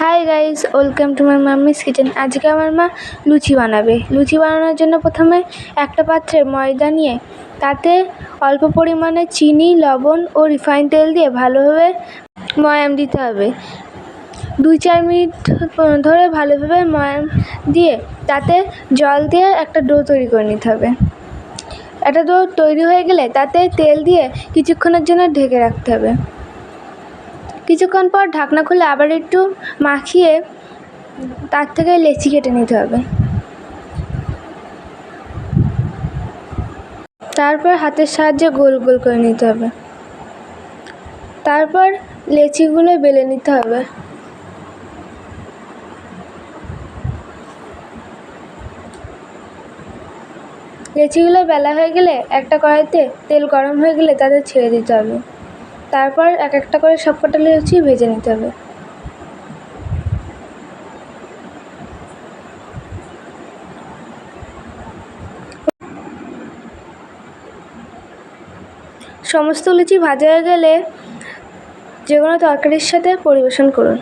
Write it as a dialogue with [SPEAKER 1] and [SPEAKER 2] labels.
[SPEAKER 1] Hi guys welcome to my mummy's kitchen আজকে আমার মা লুচি বানাবে। লুচি বানানোর জন্য প্রথমে একটা পাত্রে ময়দা নিয়ে, তাতে অল্প পরিমাণে চিনি, লবণ ও রিফাইন তেল দিয়ে ভালোভাবে ময়াম দিতে হবে। দুই চার মিনিট ধরে ভালোভাবে ময়াম দিয়ে, তাতে জল দিয়ে একটা ডো তৈরি করে নিতে হবে। একটা ডো তৈরি হয়ে গেলে তাতে তেল দিয়ে কিছুক্ষণের জন্য ঢেকে রাখতে হবে। কিছুক্ষণ পর ঢাকনা খুলে আবার একটু মাখিয়ে তার থেকে লেচি কেটে নিতে হবে। তারপর হাতের সাহায্যে গোল গোল করে নিতে হবে। তারপর লেচিগুলো বেলে নিতে হবে। লেচিগুলো বেলা হয়ে গেলে একটা কড়াইতে তেল গরম হয়ে গেলে তাদের ছেড়ে দিতে হবে। তারপর এক একটা করে সব কটা লুচি ভেজে নিতে হবে। সমস্ত লুচি ভাজা হয়ে গেলে যে কোনো তরকারির সাথে পরিবেশন করুন।